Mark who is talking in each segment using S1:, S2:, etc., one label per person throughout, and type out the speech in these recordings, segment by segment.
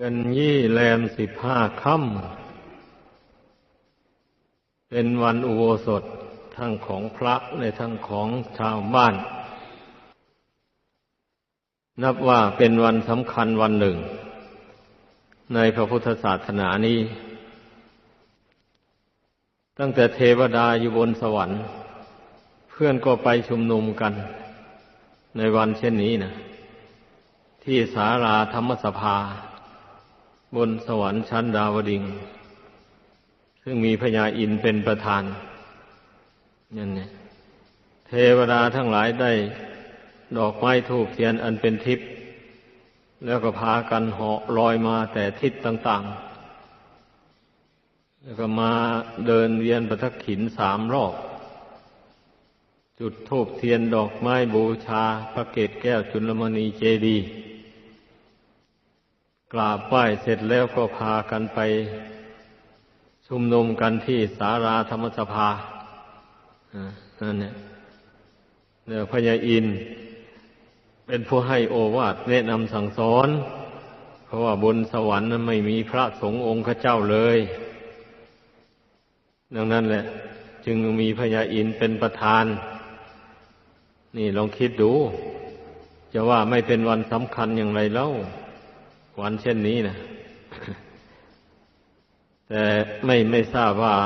S1: เดือนยี่แรมสิบห้าค่ำเป็นวันอุโบสถทั้งของพระในทั้งของชาวบ้าน นับว่าเป็นวันสำคัญวันหนึ่ง ในพระพุทธศาสนานี้ ตั้งแต่เทวดาอยู่บนสวรรค์ เพื่อนก็ไปชุมนุมกัน ในวันเช่นนี้นะที่สาราธรรมสภา บนสวรรค์ชั้นดาวดิง ซึ่งมีพญาอินเป็นประธานนั่นเนี่ยเทวดาทั้งหลายได้ดอกไม้ทูบเทียนอันเป็นทิพย์แล้วก็พากันเหาะลอยมาแต่ทิศต่าง ๆ แล้วก็มาเดินเวียนประทักขินสามรอบ จุดทูบเทียนดอกไม้บูชาพระเกศแก้วจุลมณีเจดีย์ กราบไหว้เสร็จแล้วก็พากันไป ชุมนุมกันที่สาราธรรมสภานั่นเนี่ยเดี๋ยวพญาอิน เป็นผู้ให้โอวาทแนะนำสั่งสอน เพราะว่าบนสวรรค์นั้นไม่มีพระสงฆ์องค์เจ้าเลย ดังนั้นแหละ จึงมีพญาอินเป็นประธาน นี่ลองคิดดู จะว่าไม่เป็นวันสำคัญอย่างไรเล่า วันเช่นนี้นะแต่ไม่ไม่ทราบว่า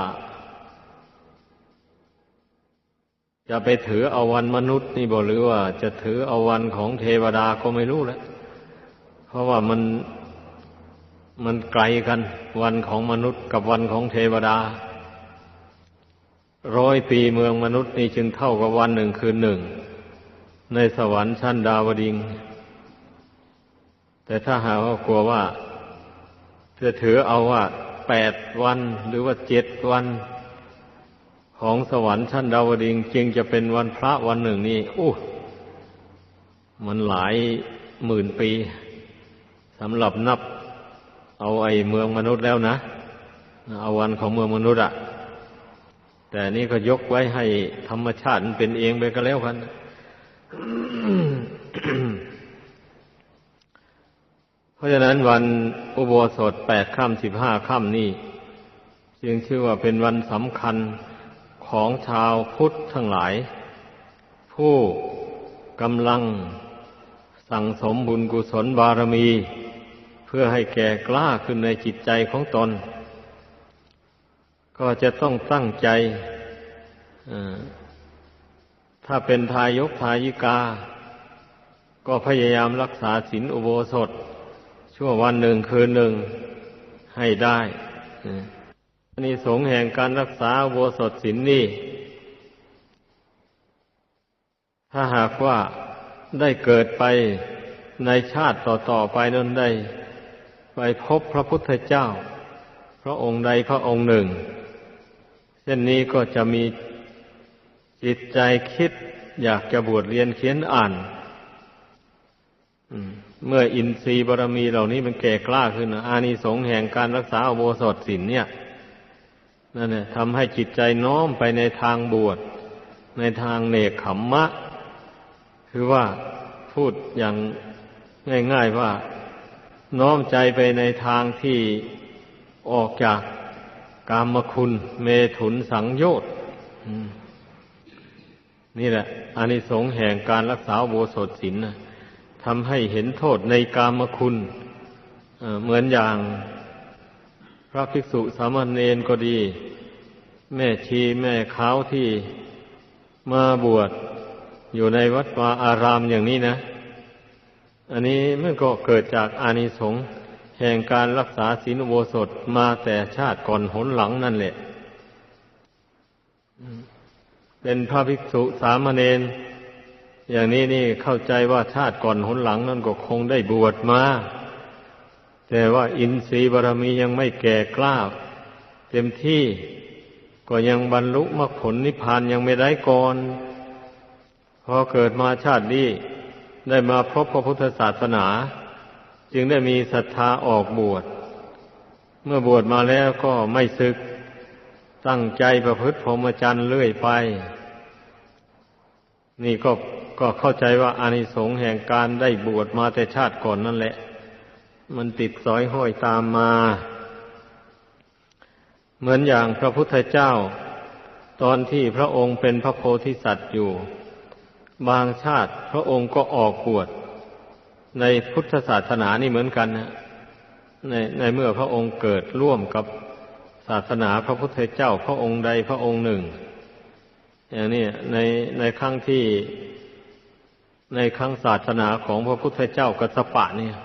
S1: จะไปถือเอาวันมนุษย์นี่บอกหรือว่า จะถือเอาวันของเทวดาก็ไม่รู้แล้วเพราะว่ามันมันไกลกัน วันของมนุษย์กับวันของเทวดาร้อยปีเมืองมนุษย์นี่จึงเท่ากับวันหนึ่งคืนหนึ่ง ในสวรรค์ชั้นดาวดิง แต่ถ้าหากว่ากลัวว่าจะถือเอาว่าแปดวันหรือว่าเจ็ดวัน ของสวรรค์ชั้นดาวดิงจึงจะเป็นวันพระวันหนึ่งนี่อู้มันหลายหมื่นปีสำหรับนับ เอาไอ้เมืองมนุษย์แล้วนะเอาวันของเมืองมนุษย์อะแต่นี่ก็ยกไว้ให้ธรรมชาติเป็นเองไปก็แล้วกัน ราะฉะนั้นวันอุโบสถแปดค่ำสิบห้าค่ำนี่จึงชื่อว่าเป็นวันสำคัญของชาวพุทธทั้งหลาย ผู้กำลังสั่งสมบุญกุศลบารมี เพื่อให้แก่กล้าขึ้นในจิตใจของตน ก็จะต้องตั้งใจถ้าเป็นทายกทายิกา ก็พยายามรักษาศีลอุโบสถ ชั่ววันหนึ่งคืนหนึ่งให้ได้อันนี้สงแห่งการรักษาโวสถศินนี่ ถ้าหากว่าได้เกิดไปในชาติต่อๆไปนั้นได้ ไปพบพระพุทธเจ้า พระองค์ใดพระองค์หนึ่ง เช่นนี้ก็จะมีจิตใจคิดอยากจะบวชเรียนเขียนอ่านอืม เมื่ออินทรีย์บารมีเหล่านี้มันแก่กล้าขึ้นอานิสงส์แห่งการรักษาอโบสถศีลเนี่ยนั่นเนี่ยทำให้จิตใจน้อมไปในทางบวชในทางเนกขมมะ คือว่าพูดอย่างง่าย ๆว่าน้อมใจไปในทางที่ออกจากกามคุณ เมถุนสังโยชน์นี่แหละอานิสงส์แห่งการรักษาโบสถศีลนะ ทำให้เห็นโทษในกามคุณเหมือนอย่างพระภิกษุสามเณรก็ดี แม่ชีแม่ขาวที่มาบวชอยู่ในวัดวาอารามอย่างนี้นะ อันนี้มันก็เกิดจากอานิสงส์แห่งการรักษาศีลอุโบสถมาแต่ชาติก่อนหนหลังนั่นแหละ เป็นพระภิกษุสามเณร อย่างนี้นี่เข้าใจว่าชาติก่อนหนหลังนั่นก็คงได้บวชมา แต่ว่าอินทรีย์บารมียังไม่แก่กล้า เต็มที่ก็ยังบรรลุมรรคผลนิพพานยังไม่ได้ก่อน พอเกิดมาชาตินี้ได้มาพบพระพุทธศาสนา จึงได้มีศรัทธาออกบวช เมื่อบวชมาแล้วก็ไม่ศึก ตั้งใจประพฤติพรหมจรรย์เรื่อยไป นี่ก็ ก็เข้าใจว่าอานิสงส์แห่งการได้บวชมาแต่ชาติก่อนนั่นแหละ มันติดสอยห้อยตามมา เหมือนอย่างพระพุทธเจ้า ตอนที่พระองค์เป็นพระโพธิสัตว์อยู่ บางชาติพระองค์ก็ออกบวชในพุทธศาสนานี่เหมือนกันนะในในเมื่อพระองค์เกิดร่วมกับศาสนาพระพุทธเจ้าพระองค์ใดพระองค์หนึ่ง อย่างนี้ในในครั้งที่ ในครั้งศาสนาของพระพุทธเจ้ากัสปะเนี่ย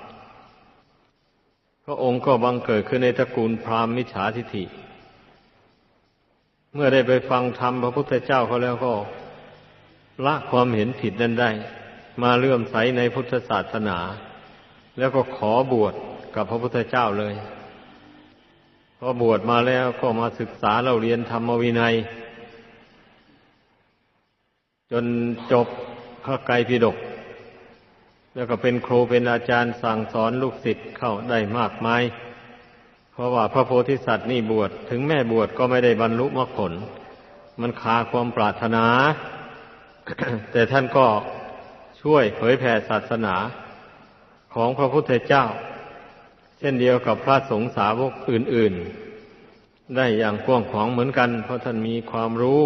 S1: พระองค์ก็บังเกิดขึ้นในตระกูลพราหมณ์มิจฉาทิฐิ เมื่อได้ไปฟังธรรมพระพุทธเจ้าเขาแล้วก็ละความเห็นผิดนั้นได้ มาเลื่อมใสในพุทธศาสนา แล้วก็ขอบวชกับพระพุทธเจ้าเลยพอบวชมาแล้วก็มาศึกษาเราเรียนธรรมวินัย จนจบ ระไกรปิฎกแล้วก็เป็นครูเป็นอาจารย์สั่งสอนลูกศิษย์เข้าได้มากมาย เพราะว่าพระโพธิสัตว์นี่บวชถึงแม่บวชก็ไม่ได้บรรลุมรรคผล มันคาความปรารถนา แต่ท่านก็ช่วยเผยแผ่ศาสนาของพระพุทธเจ้า เช่นเดียวกับพระสงฆ์สาวกอื่น ๆ ได้อย่างกว้างขวางเหมือนกัน เพราะท่านมีความรู้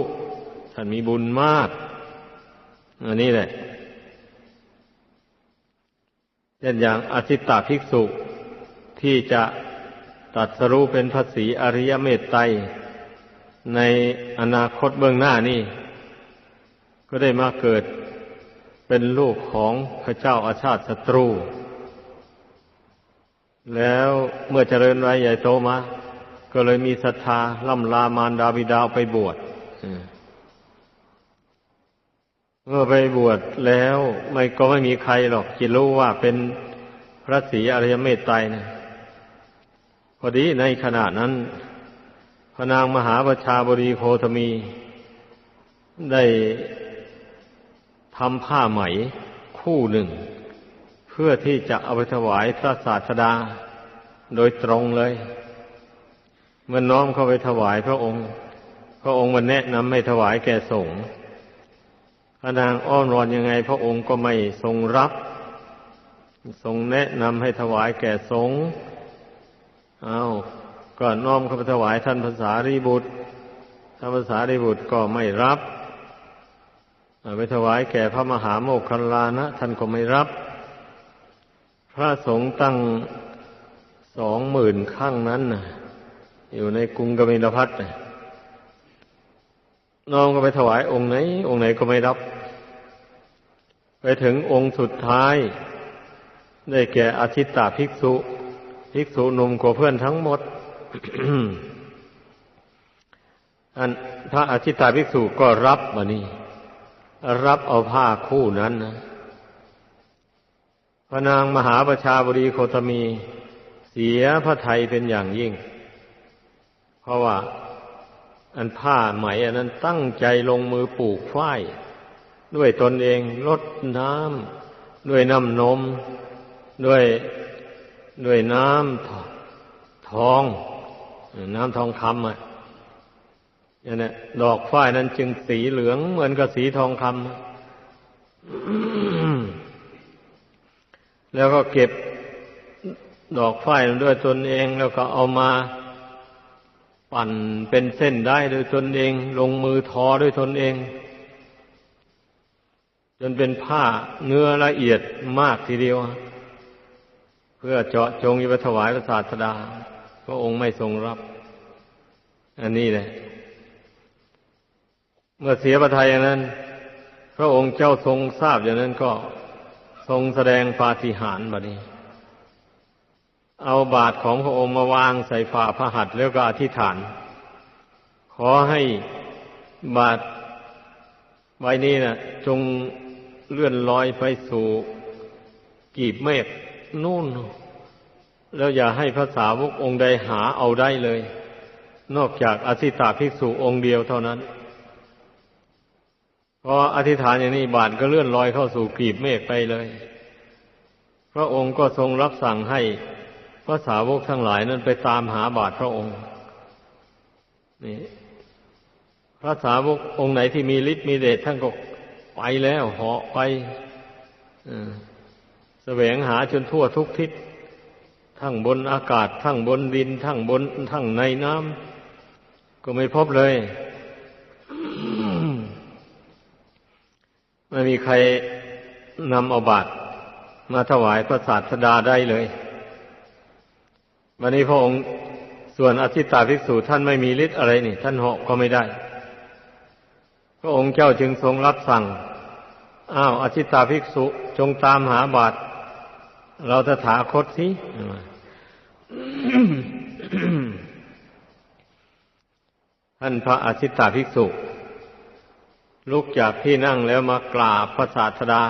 S1: ท่านมีบุญมาก อันนี้แหละเช่นอย่างอธิตตาภิกษุที่จะตัดสรู้เป็นพระศีอริยเมตไตรในอนาคตเบื้องหน้านี่ ก็ได้มาเกิดเป็นลูกของพระเจ้าอาชาติศัตรู แล้วเมื่อเจริญไว้ใหญ่โตมา ก็เลยมีศรัทธาล่ำลามารดาบิดาไปบวช เมื่อไปบวชแล้วไม่ก็ไม่มีใครหรอกจะรู้ว่าเป็นพระศรีอริยเมตไตรนะพอดีในขณะนั้นพระนางมหาประชาบรีโคตมี ได้ทำผ้าไหมคู่หนึ่ง เพื่อที่จะเอาไปถวายพระศาสดาโดยตรงเลย เมื่อน้อมเข้าไปถวายพระองค์ พระองค์มันแนะนำให้ถวายแก่สงฆ์ พระนางอ้อนวอนยังไง พระองค์ก็ไม่ทรงรับ ทรงแนะนำให้ถวายแก่สงฆ์เอาก็น้อมเข้าไปถวายท่านภาษารีบุตรท่านภาษารีบุตรก็ไม่รับไปถวายแก่พระมหาโมคคัลลานะ ท่านก็ไม่รับ พระสงฆ์ตั้งสองหมื่นข้างนั้นอยู่ในกรุงกบิลพัทน้ นองก็ไปถวายองค์ไหน องค์ไหนก็ไม่รับ ไปถึงองค์สุดท้าย ได้แก่อาชิตตาภิกษุภิกษุหนุ่มกว่าเพื่อนทั้งหมดอันพระอาชิตตาภิกษุก็รับมานี่รับเอาผ้าคู่นั้นนะพระนางมหาประชาบรีโคตมี เสียพระไทยเป็นอย่างยิ่ง เพราะว่า อันผ้าไหมอันนั้นตั้งใจลงมือปลูกฝ้าย ด้วยตนเองลดน้ำด้วยน้ำนม ด้วยด้วยน้ำทอง น้ำทองคำอะอย่างนี้ดอกฝ้ายนั้นจึงสีเหลืองเหมือนกับสีทองคำแล้วก็เก็บดอกฝ้ายด้วยตนเองแล้วก็เอามา ปั่นเป็นเส้นได้ด้วยตนเอง ลงมือทอด้วยตนเอง จนเป็นผ้าเนื้อละเอียดมากทีเดียว เพื่อเจาะจงยิบถวายพระศาสดา พระองค์ไม่ทรงรับ อันนี้เลยเมื่อเสียประทัยอย่างนั้น พระองค์เจ้าทรงทราบอย่างนั้นก็ทรงแสดงปาฏิหาริย์บัดนี้ เอาบาทของพระองค์มาวางใส่ฝ่าพระหัตถ์แล้วก็อธิษฐาน ขอให้บาทใบนี้นะ่ะ จงเลื่อนลอยไปสู่กีบเมฆนู่น แล้วอย่าให้พระสาวกองค์ใดหาเอาได้เลย นอกจากอธิตาภิกษุองค์เดียวเท่านั้นพออธิษฐานอย่างนี้บาทก็เลื่อนลอยเข้าสู่กีบเมฆไปเลย พระองค์ก็ทรงรับสั่งให้ พระสาวกทั้งหลายนั้นไปตามหาบาทพระองค์นี่พระสาวกองค์ไหนที่มีฤทธิ์มีเดชท่านก็ไปแล้วเหาะไปแสวงหาจนทั่วทุกทิศ ทั้งบนอากาศ ทั้งบนดิน ทั้งบน ทั้งในน้ำก็ไม่พบเลย ไม่มีใครนำเอาบาตรมาถวายพระศาสดาได้เลย วันนี้พระองค์ส่วนอธิตาภิกษุท่านไม่มีฤทธิ์อะไรนี่ ท่านเหาะก็ไม่ได้ พระองค์เจ้าจึงทรงรับสั่ง อ้าวอธิตาภิกษุจงตามหาบาตรเราจะถาคตสิท่านพระอธิตาภิกษุ ลุกจากที่นั่งแล้วมากราบพระศาสดา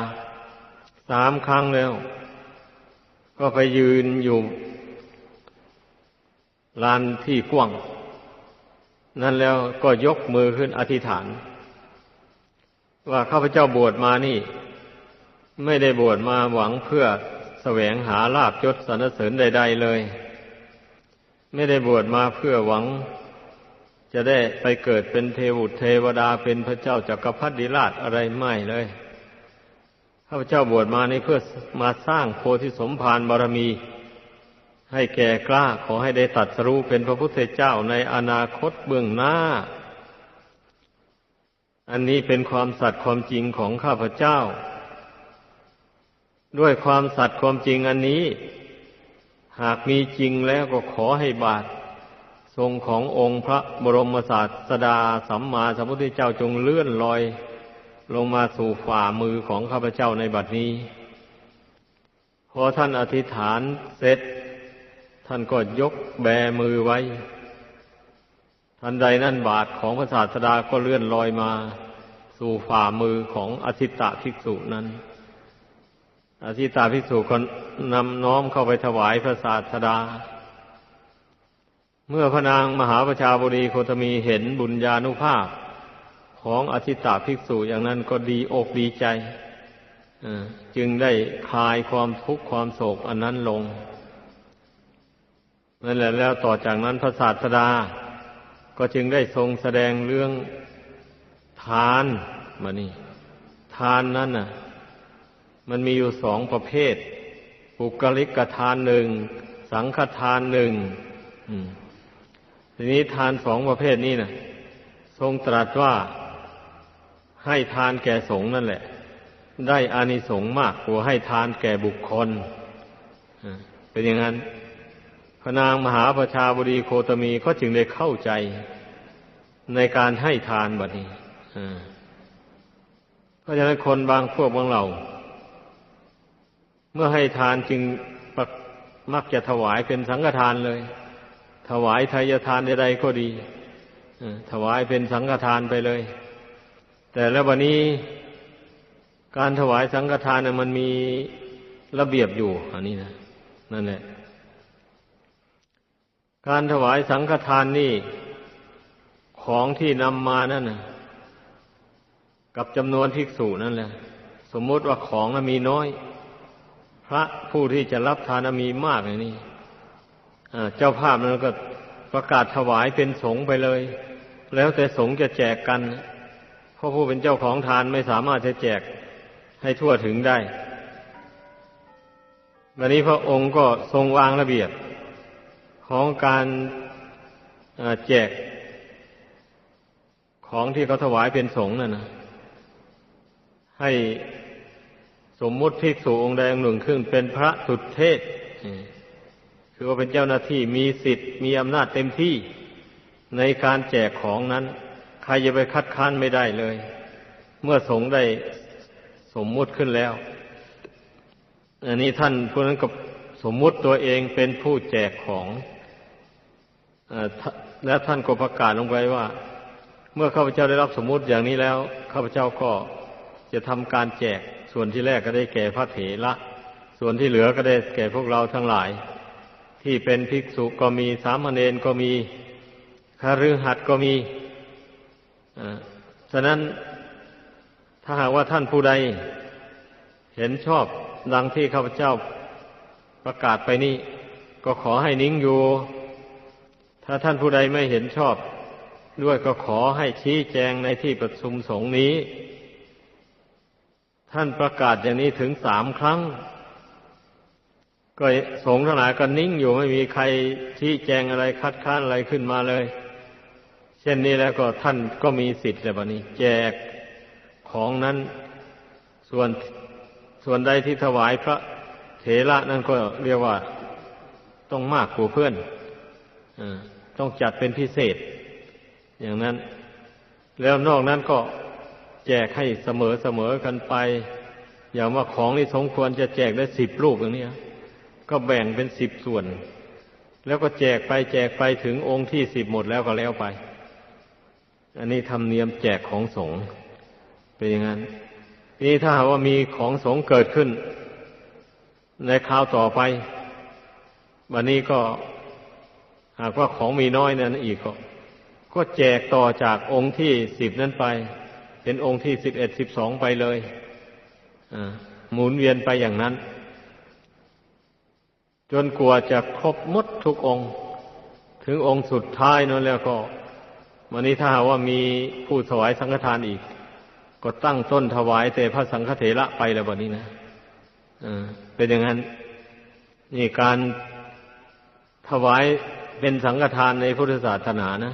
S1: สามครั้งแล้ว ก็ไปยืนอยู่ ลานที่กว้าง นั่นแล้วก็ยกมือขึ้นอธิษฐาน ว่าข้าพเจ้าบวชมานี่ ไม่ได้บวชมาหวังเพื่อแสวงหาลาบยศสรรเสริญใด ๆเลย ไม่ได้บวชมาเพื่อหวัง จะได้ไปเกิดเป็นเทวุตเทวดาเป็นพระเจ้าจากักรพรรดิราชอะไรไม่เลยข้าพเจ้าบวชมานี่เพื่อมาสร้างโพธิสมภารบารมี ให้แก่กล้าขอให้ได้ตัดสรู้เป็นพระพุทธเจ้าในอนาคตเบื้องหน้า อันนี้เป็นความสัตย์ความจริงของข้าพเจ้า ด้วยความสัตย์ความจริงอันนี้ หากมีจริงแล้วก็ขอให้บาท ทรงขององค์พระบรมศาสดาสัมมาสัมพุทธเจ้าจงเลื่อนลอย ลงมาสู่ฝ่ามือของข้าพเจ้าในบัดนี้ พอท่านอธิษฐานเสร็จ ท่านก็ยกแบมือไว้ ทันใดนั่นบาทของพระศาสดาก็เลื่อนลอยมา สู่ฝ่ามือของอธิตะภิกษุนั้น อธิตาภิกษุคนนำน้อมเข้าไปถวายพระศาสดา เมื่อพระนางมหาประชาบดีโคตมีเห็นบุญญาณุภาพ ของอธิตาภิกษุอย่างนั้นก็ดีอกดีใจ จึงได้คลายความทุกข์ความโศกอันนั้นลง นั่นแหละแล้วต่อจากนั้นพระศาสดา ก็จึงได้ทรงแสดงเรื่องทานมานี่ทานนั้นน่ะ มันมีอยู่สองประเภทปุกลิกทานหนึ่งสังฆทานหนึ่งทีนี้ทานสองประเภทนี้นะ่ะทรงตรัสว่าให้ทานแก่สงฆ์นั่นแหละ ได้อานิสงส์มากกว่าให้ทานแก่บุคคลเป็นอย่างนั้น พระนางมหาประชาบดีโคตมีก็จึงได้เข้าใจในการให้ทานบัดนี้เพราะฉะนั้นคนบางพวกบางเหล่า เมื่อให้ทานจึงมักจะถวายเป็นสังฆทานเลย ถวายทายทานใดๆก็ดีถวายเป็นสังฆทานไปเลย แต่แล้ววันนี้การถวายสังฆทานน่ยมันมีระเบียบอยู่ อันนี้นะนั่นแหละ การถวายสังฆทานนี่ของที่นำมานั่นนะกับจำนวนภิกษุนั่นแหละ สมมติว่าของมีน้อย พระผู้ที่จะรับทานมีมากอย่างนี้เจ้าภาพนั้นก็ประกาศถวายเป็นสงไปเลย แล้วแต่สงจะแจกกันเพราะผู้เป็นเจ้าของทานไม่สามารถจะแจกให้ทั่วถึงได้วันนี้พระองค์ก็ทรงวางระเบียบ ของการแจกของที่เขาถวายเป็นสงฆ์นั่นนะให้สมมุติภิกษุองค์ใดองค์หนึ่งขึ้นเป็นพระสุดเทศ คือว่าเป็นเจ้าหน้าที่มีสิทธิ์มีอำนาจเต็มที่ในการแจกของนั้น ใครจะไปคัดค้านไม่ได้เลย เมื่อสงได้สมมุติขึ้นแล้ว อันนี้ท่านผู้นั้นก็สมมุติตัวเองเป็นผู้แจกของ และท่านก็ประกาศลงไปว่า เมื่อข้าพเจ้าได้รับสมมุติอย่างนี้แล้ว ข้าพเจ้าก็จะทำการแจกส่วนที่แรกก็ได้แก่พระเถระส่วนที่เหลือก็ได้แก่พวกเราทั้งหลาย ที่เป็นภิกษุก็มีสามเณรก็มีคฤหัสถ์ก็มีฉะนั้นถ้าหากว่าท่านผู้ใด เห็นชอบดังที่ข้าพเจ้าประกาศไปนี้ ก็ขอให้นิ่งอยู่ ถ้าท่านผู้ใดไม่เห็นชอบ ด้วยก็ขอให้ชี้แจงในที่ประชุมสงฆ์นี้ ท่านประกาศอย่างนี้ถึงสามครั้ง ก็สงฆ์ทั้งหลายก็นิ่งอยู่ไม่มีใครที่แจงอะไรคัดค้านอะไรขึ้นมาเลย เช่นนี้แล้วก็ท่านก็มีสิทธิ์แล้วบัดนี้ แจกของนั้นส่วนส่วนใดที่ถวายพระเถระนั่นก็เรียกว่าต้องมากกว่าเพื่อน อ ต้องจัดเป็นพิเศษ อย่างนั้น แล้วนอกนั้นก็แจกให้เสมอเสมอกันไป อย่างว่าของที่สมควรจะแจกได้สิบลูกอย่างนี้ก็แบ่งเป็นสิบส่วน แล้วก็แจกไปแจกไปถึงองค์ที่สิบหมดแล้วก็แล้วไป อันนี้ทำเนียมแจกของสงฆ์เป็นอย่างนั้นนี่ถ้าหากว่ามีของสงฆ์เกิดขึ้น ในคราวต่อไป วันนี้ก็ หากว่าของมีน้อยนั้นอีกก็ก็แจกต่อจากองค์ที่สิบนั้นไป เป็นองค์ที่สิบเอ็ดสิบสองไปเลยหมุนเวียนไปอย่างนั้น จนกลัวจะครบมดทุกองค์ ถึงองค์สุดท้ายนั่นแล้วก็วันนี้ถ้าหาว่ามีผู้ถวายสังฆทานอีก ก็ตั้งต้นถวายแต่พระสังฆเถระไปแล้ววันนี้นะเป็นอย่างนั้น นี่การถวาย เป็นสังฆทานในพุทธศาสนานะ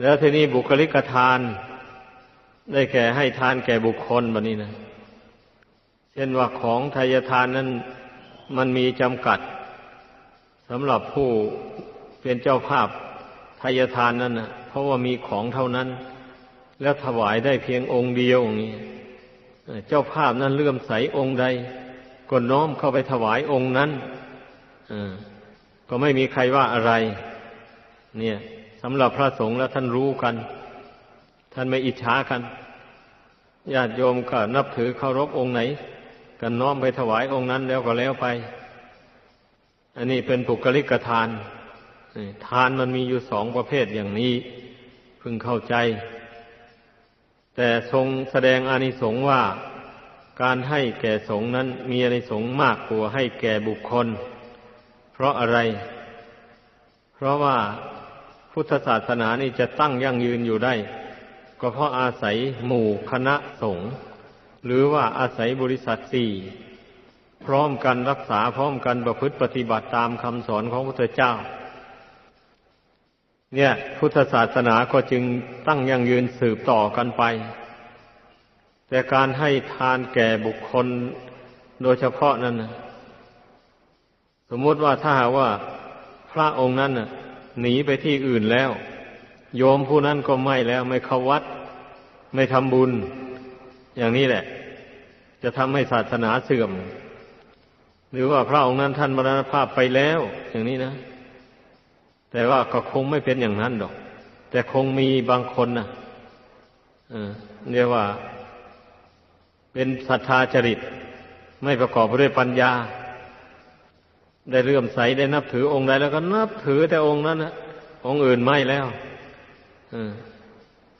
S1: แล้วทีนี้บุคลิกทาน ได้แก่ให้ทานแก่บุคคลแบบนี้นะ เช่นว่าของทายทานนั้นมันมีจำกัดสำหรับผู้เป็นเจ้าภาพทายทานนั้นนะเพราะว่ามีของเท่านั้น แล้วถวายได้เพียงองค์เดียวอย่างนี้เจ้าภาพนั้นเลื่อมใสองค์ใด ก็น้อมเข้าไปถวายองค์นั้นก็ไม่มีใครว่าอะไร เนี่ยสำหรับพระสงฆ์แล้วท่านรู้กัน ท่านไม่อิจฉากันญาติโยมก็นับถือเคารพองค์ไหนกันน้อมไปถวายองค์นั้นแล้วก็แล้วไป อันนี้เป็นปุกลิกทาน ทานมันมีอยู่สองประเภทอย่างนี้พึงเข้าใจ แต่ทรงแสดงอานิสงส์ว่า การให้แก่สงฆ์นั้นมีอานิสงส์มากกว่าให้แก่บุคคล เพราะอะไร เพราะว่าพุทธศาสนานี่จะตั้งยั่งยืนอยู่ได้ ก็เพราะอาศัยหมู่คณะสงฆ์หรือว่าอาศัยบริษัทสี่พร้อมกันรักษาพร้อมกันประพฤติปฏิบัติตามคำสอนของพระพุทธเจ้า เนี่ย พุทธศาสนาก็จึงตั้งยั่งยืนสืบต่อกันไป แต่การให้ทานแก่บุคคลโดยเฉพาะนั้นสมมติว่าถ้าหาว่าพระองค์นั้นหนีไปที่อื่นแล้ว โยมผู้นั้นก็ไม่แล้ว ไม่เข้าวัด ไม่ทำบุญ อย่างนี้แหละ จะทำให้ศาสนาเสื่อม หรือว่าพระองค์นั้นท่านมรณภาพไปแล้ว อย่างนี้นะ แต่ว่าก็คงไม่เป็นอย่างนั้นหรอก แต่คงมีบางคนนะเรียกว่า เป็นศรัทธาจริต ไม่ประกอบด้วยปัญญา ได้เลื่อมใสได้นับถือองค์ใดแล้วก็นับถือแต่องค์นั้นนะองค์อื่นไม่แล้วอ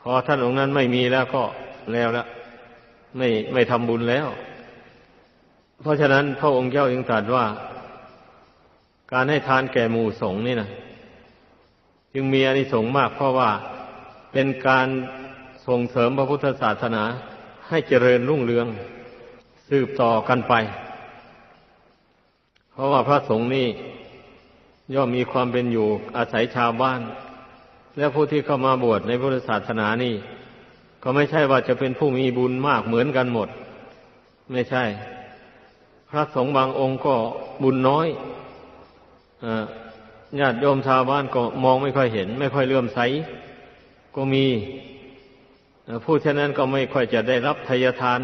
S1: พอท่านองค์นั้นไม่มีแล้วก็แล้วละไม่ไม่ทำบุญแล้ว เพราะฉะนั้นพระองค์เจ้าจึงตรัสว่า การให้ทานแก่หมู่สงฆ์นี่นะจึงมีอานิสงส์มากเพราะว่าเป็นการส่งเสริมพระพุทธศาสนา ให้เจริญรุ่งเรือง สืบต่อกันไป เพราะว่าพระสงฆ์นี่ย่อมมีความเป็นอยู่อาศัยชาวบ้าน และผู้ที่เข้ามาบวชในพุทธศาสนานี่ ก็ไม่ใช่ว่าจะเป็นผู้มีบุญมากเหมือนกันหมด ไม่ใช่ พระสงฆ์บางองค์ก็บุญน้อยญาติโยมชาวบ้านก็มองไม่ค่อยเห็น ไม่ค่อยเลื่อมใส ก็มี ผู้เช่นนั้นก็ไม่ค่อยจะได้รับทายทาน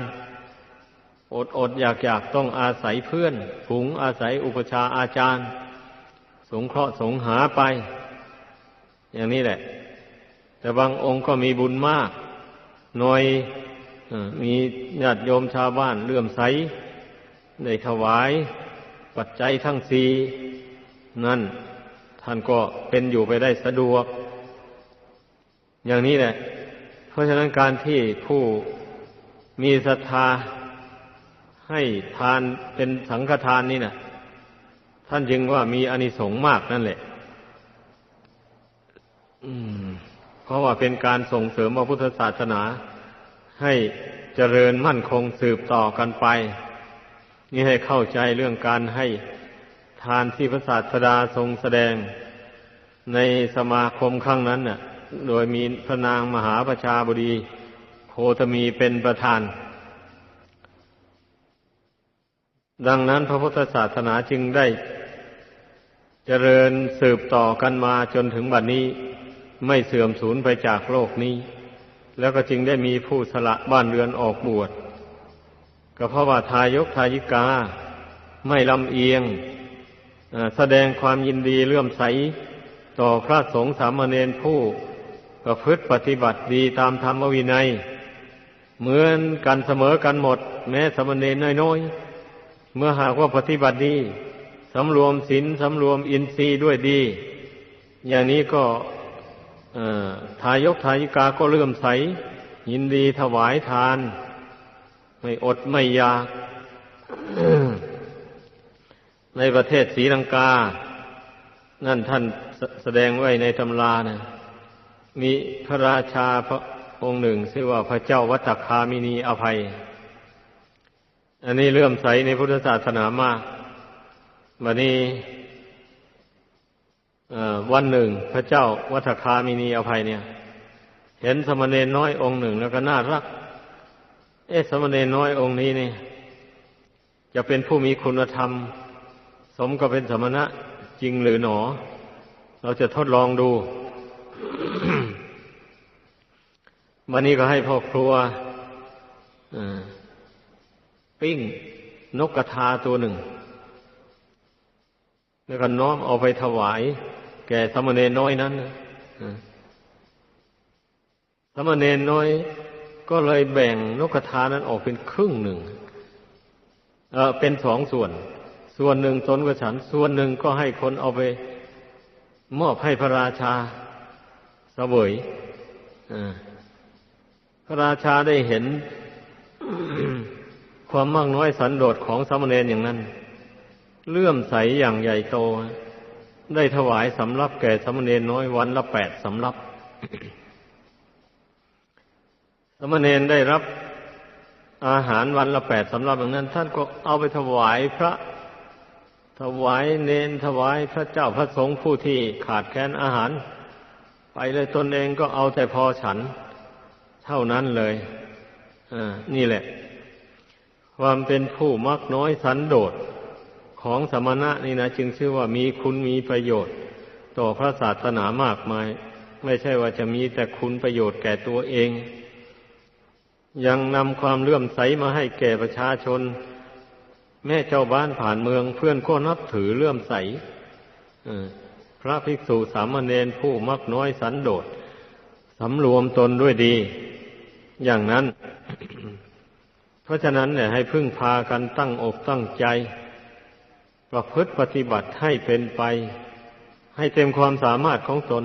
S1: อดอดอยากอยากต้องอาศัยเพื่อนฝูงอาศัยอุปชาอาจารย์ สงเคราะห์สงหาไป อย่างนี้แหละ แต่บางองค์ก็มีบุญมากหน่อยมีญาติโยมชาวบ้านเลื่อมใสในถวาย ปัจจัยทั้งสี่นั่น ท่านก็เป็นอยู่ไปได้สะดวก อย่างนี้แหละ เพราะฉะนั้นการที่ผู้มีศรัทธาให้ทานเป็นสังฆทานนี่นะท่านจึงว่ามีอานิสงส์มากนั่นแหละเพราะว่าเป็นการส่งเสริมพระพุทธศาสนา ให้เจริญมั่นคงสืบต่อกันไป นี่ให้เข้าใจเรื่องการให้ทานที่พระศาสดาทรงแสดงในสมาคมครั้งนั้นน่ะ โดยมีพระนางมหาประชาบดี โคตมีเป็นประธาน ดังนั้นพระพุทธศาสนาจึงได้เจริญสืบต่อกันมาจนถึงบัดนนี้ไม่เสื่อมสูญไปจากโลกนี้ แล้วก็จึงได้มีผู้สละบ้านเรือนออกบวชก็เพราะว่าทายกทายิกา ไม่ลำเอียงแสดงความยินดีเลื่อมใส ต่อพระสงฆ์สามเณรผู้ ประพฤติปฏิบัติดีตามธรรมวินัย เหมือนกันเสมอกันหมด แม้สมเณรน้อยๆ เมื่อหากว่าปฏิบัติดีสำรวมศีลสำรวมอินทรีย์ด้วยดี อย่างนี้ก็ทายกทายิกาก็เลื่อมใส ยินดีถวายทาน ไม่อดไม่อยาก ในประเทศศรีลังกา นั่นท่านแสดงไว้ในตำรานะ มีพระราชาพระองค์หนึ่งชื่อว่าพระเจ้าวัตคามินีอภัย อันนี้เลื่อมใสในพุทธศาสนามากวันนี้วันหนึ่งพระเจ้าวัฏคามินีอภัยเนี่ย เห็นสมณเณรน้อยองค์หนึ่งแล้วก็น่ารัก เอ๊ะสมณเณรน้อยองค์นี้เนี่ยจะเป็นผู้มีคุณธรรม สมกับเป็นสมณะจริงหรือหนอ เราจะทดลองดู วันนี้ก็ให้พ่อครัวปิ้งนกกระทาตัวหนึ่ง แล้วก็น้อมเอาไปถวาย แก่สมณเณรน้อยนั้นสมณเณรน้อย ก็เลยแบ่งนกกระทานั้นออกเป็นครึ่งหนึ่งเออเป็นสองส่วน ส่วนหนึ่งตนกับฉัน ส่วนหนึ่งก็ให้คนเอาไป มอบให้พระราชาเสวย พระราชาได้เห็น ความมากน้อยสันโดษของสมณเณรอย่างนั้น เลื่อมใสอย่างใหญ่โต ได้ถวายสำรับแก่สมณเณรน้อยวันละแปดสำรับสมณเณรได้รับอาหารวันละแปดสำรับอย่างนั้น ท่านก็เอาไปถวายพระ ถวายเนนถวายพระเจ้าพระสงฆ์ผู้ที่ขาดแคลนอาหาร ไปเลยตนเองก็เอาแต่พอฉัน เท่านั้นเลยอ่านี่แหละ ความเป็นผู้มักน้อยสันโดษของสมณะนี่นะจึงชื่อว่ามีคุณมีประโยชน์ ต่อพระศาสนามากมาย ไม่ใช่ว่าจะมีแต่คุณประโยชน์แก่ตัวเอง ยังนำความเลื่อมใสมาให้แก่ประชาชน แม่เจ้าบ้านผ่านเมืองเพื่อนก็นับถือเลื่อมใสพระภิกษุสามเณรผู้มักน้อยสันโดษสำรวมตนด้วยดี อย่างนั้น เพราะฉะนั้นเนี่ยให้พึ่งพากันตั้งอกตั้งใจ ประพฤติปฏิบัติให้เป็นไป ให้เต็มความสามารถของตน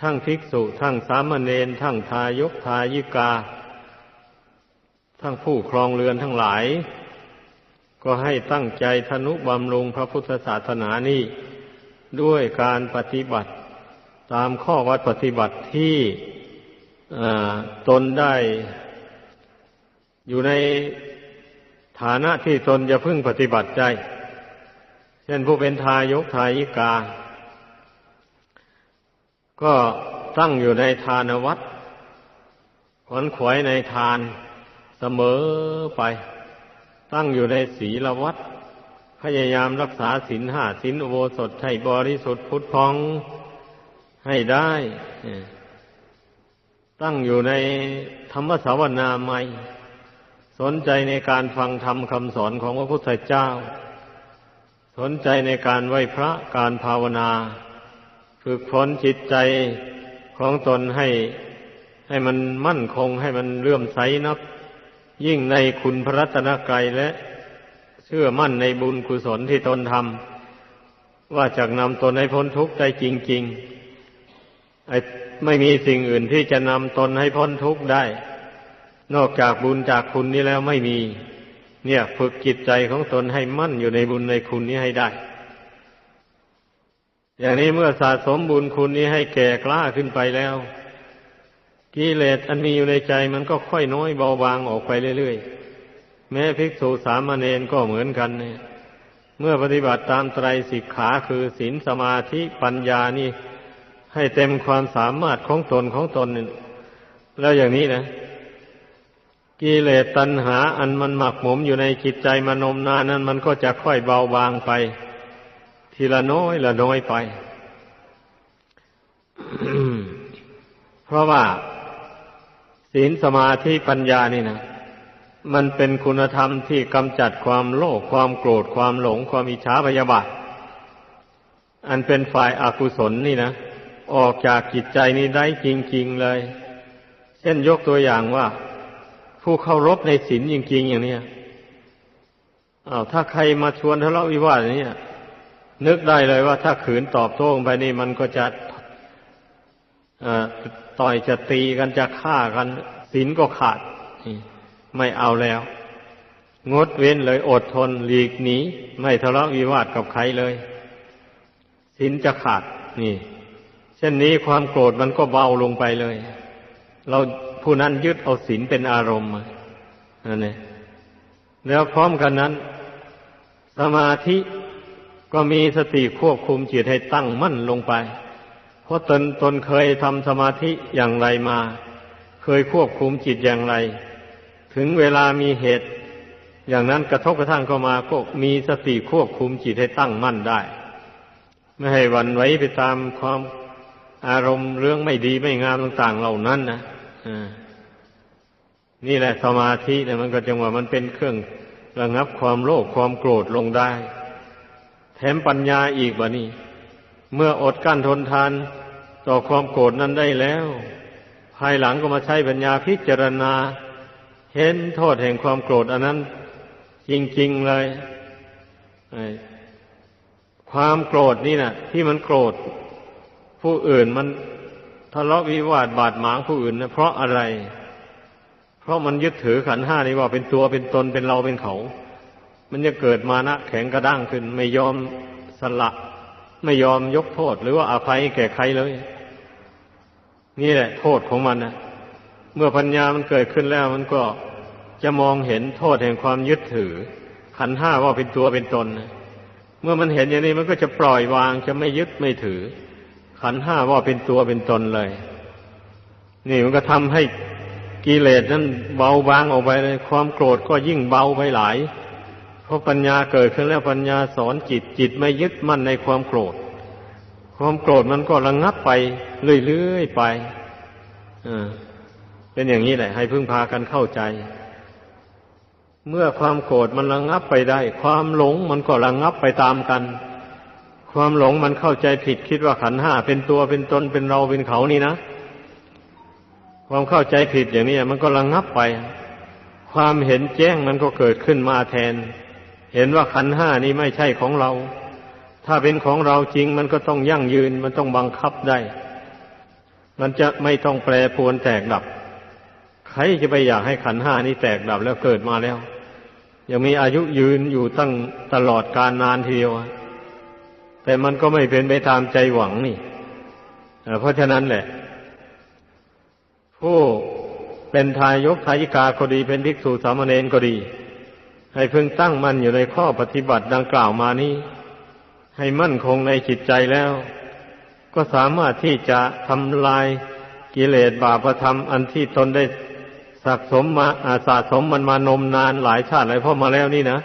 S1: ทั้งภิกษุ ทั้งสามเณรทั้งทายกทายิกา ทั้งผู้ครองเรือนทั้งหลาย ก็ให้ตั้งใจทนุบำรุงพระพุทธศาสนานี้ด้วยการปฏิบัติตามข้อวัดปฏิบัติที่ ตนได้อยู่ในฐานะที่ตนจะพึ่งปฏิบัติใจ เช่นผู้เป็นทายกทายิกา ก็ตั้งอยู่ในทานวัดขวนขวยในทานเสมอไป ตั้งอยู่ในศีลวัดพยายามรักษาศีลห้าศีลอุโบสถให้บริสุทธิ์พุทธพองให้ได้ ตั้งอยู่ในธรรมสาวนาใหม่สนใจในการฟังธรรมคำสอนของพระพุทธเจ้า สนใจในการไหวพระการภาวนา ฝึกฝนจิตใจของตนให้ให้มันมั่นคงให้มันเลื่อมใสนับ ยิ่งในคุณพระรัตนกรัยและเชื่อมั่นในบุญกุศลที่ตนทำว่าจะนำตนให้พ้นทุกข์ได้จริง ๆ ไอ ไม่มีสิ่งอื่นที่จะนำตนให้พ้นทุกข์ได้ นอกจากบุญจากคุณนี้แล้วไม่มี เนี่ย ฝึกจิตใจของตนให้มั่นอยู่ในบุญในคุณนี้ให้ได้ อย่างนี้เมื่อสะสมบุญคุณนี้ให้แก่กล้าขึ้นไปแล้วกิเลสอันมีอยู่ในใจมันก็ค่อยน้อยเบาบางออกไปเรื่อยๆ แม้ภิกษุสามเณรก็เหมือนกันเนี่ยเมื่อปฏิบัติตามไตรสิกขาคือศีลสมาธิปัญญานี่ ให้เต็มความสามารถของตนของตนนี่แล้วอย่างนี้นะกิเลสตัณหา อันมันหมักหมมอยู่ในจิตใจมนมนานนั้น มันก็จะค่อยเบาบางไป ทีละน้อยละน้อยไป เพราะว่า ศีลสมาธิปัญญานี่นะมันเป็นคุณธรรมที่กำจัดความโลภความโกรธความหลง ความอิจฉาพยาบาท อันเป็นฝ่ายอากุศลนี่นะ ออกจากจิตใจนี้ได้จริง ๆ เลย เช่นยกตัวอย่างว่า ผู้เคารพในศีลจริง ๆ อย่างเนี้ยอ้าวถ้าใครมาชวนทะเลาะวิวาทอย่างนี้นึกได้เลยว่าถ้าขืนตอบโต้ไปนี่มันก็จะต่อยจะตีกันจะฆ่ากันศีลก็ขาดไม่เอาแล้ว งดเว้นเลยอดทนหลีกหนีไม่ทะเลาะวิวาทกับใครเลยศีลจะขาดนี่ เช่นนี้ความโกรธมันก็เบาลงไปเลย เราผู้นั้นยึดเอาศีลเป็นอารมณ์นั่นเองแล้วพร้อมกันนั้น สมาธิก็มีสติควบคุมจิตให้ตั้งมั่นลงไป เพราะตนตนเคยทำสมาธิอย่างไรมา เคยควบคุมจิตอย่างไร ถึงเวลามีเหตุ อย่างนั้นกระทบกระทั่งเข้ามาก็มีสติควบคุมจิตให้ตั้งมั่นได้ ไม่ให้วันไหวไปตามความ อารมณ์เรื่องไม่ดีไม่งามต่าง ๆ เหล่านั้นนะนี่แหละสมาธิเนี่ยมันก็จังว่ามันเป็นเครื่องระงับความโลภความโกรธลงได้ แถมปัญญาอีกบะนี่เมื่ออดกั้นทนทานต่อความโกรธนั้นได้แล้ว ภายหลังก็มาใช้ปัญญาพิจารณา เห็นโทษแห่งความโกรธอันนั้น จริงๆเลยความโกรธนี่นะที่มันโกรธ ผู้อื่นมันทะเลาะวิวาทบาดหมางผู้อื่นนะเพราะอะไร เพราะมันยึดถือขันห้านี่ว่าเป็นตัวเป็นตนเป็นเราเป็นเขา มันจะเกิดมานะแข็งกระด้างขึ้น ไม่ยอมสละไม่ยอมยกโทษ หรือว่าอาภัยแก่ใครเลย นี่แหละ โทษของมันนะเมื่อปัญญามันเกิดขึ้นแล้วมันก็จะมองเห็นโทษแห่งความยึดถือ ขันห้าว่าเป็นตัวเป็นตนนะเมื่อมันเห็นอย่างนี้มันก็จะปล่อยวางจะไม่ยึดไม่ถือ ขันห้าว่าเป็นตัวเป็นตนเลย นี่มันก็ทำให้กิเลสนั้นเบาบางออกไปเลย ความโกรธก็ยิ่งเบาไปหลาย เพราะปัญญาเกิดขึ้นแล้วปัญญาสอนจิตจิตไม่ยึดมั่นในความโกรธ ความโกรธมันก็ระงงับไปเรื่อยๆไปเป็นอย่างนี้แหละ ให้พึ่งพากันเข้าใจ เมื่อความโกรธมันระงงับไปได้ ความหลงมันก็ระงงับไปตามกัน ความหลงมันเข้าใจผิดคิดว่าขันห้าเป็นตัวเป็นตนเป็นเราเป็นเขานี่นะ ความเข้าใจผิดอย่างนี้มันก็ระงงับไป ความเห็นแจ้งมันก็เกิดขึ้นมาแทน เห็นว่าขันห้านี้ไม่ใช่ของเรา ถ้าเป็นของเราจริงมันก็ต้องยั่งยืนมันต้องบังคับได้ มันจะไม่ต้องแปรปวนแตกดับ ใครจะไปอยากให้ขันห้านี้แตกดับแล้วเกิดมาแล้ว ยังมีอายุยืนอยู่ตั้งตลอดการนานทีเดียว แต่มันก็ไม่เป็นไปตามใจหวังนี่เพราะฉะนั้นแหละ ผู้เป็นทายกทายิกาก็ดีเป็นภิกษุสามเณรก็ดี ให้พึงตั้งมั่นอยู่ในข้อปฏิบัติดังกล่าวมานี้ ให้มั่นคงในจิตใจแล้ว ก็สามารถที่จะทำลายกิเลสบาปธรรมอันที่ตนได้สะสมมาอาสะสมมันมานมนานหลายชาติหลายพ่อมาแล้วนี่นะ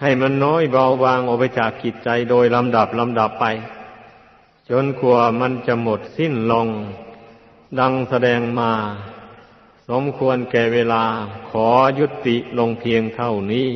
S1: ให้มันน้อยเบาบางออกไปจากกิจใจโดยลำดับลำดับไป จนขัวมันจะหมดสิ้นลง ดังแสดงมา สมควรแก่เวลาขอยุติลงเพียงเท่านี้